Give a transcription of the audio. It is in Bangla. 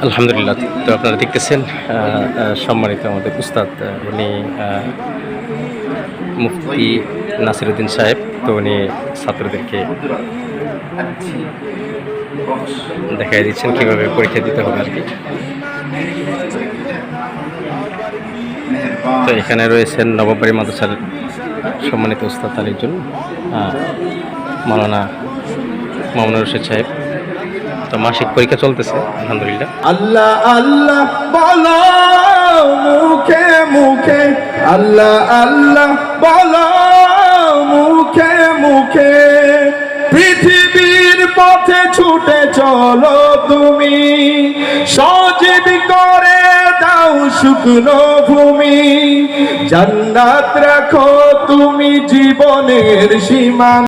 আলহামদুলিল্লাহ তো আপনারা দেখতেছেন সম্মানিত আমাদের উস্তাদ উনি মুফতি নাসিরুদ্দিন সাহেব তো উনি ছাত্রদেরকে দেখাই দিচ্ছেন কীভাবে পরীক্ষা দিতে হবে আর কি। তো এখানে রয়েছেন নবাবাড়ি মাদ্রাসার সম্মানিত উস্তাদ আহ, মাওলানা মামুনুর রশিদ সাহেব। তো মাসিক পরীক্ষা চলতেছে, আলহামদুলিল্লাহ। আল্লাহ আল্লাহ বলো মুখে মুখে। আল্লাহ আল্লাহ বলো মুখে মুখে। পৃথিবীর পথে ছুটে চলো তুমি। সজীব করে দাও শুকনো ভূমি। জান্নাত রাখো তুমি জীবনের সীমা।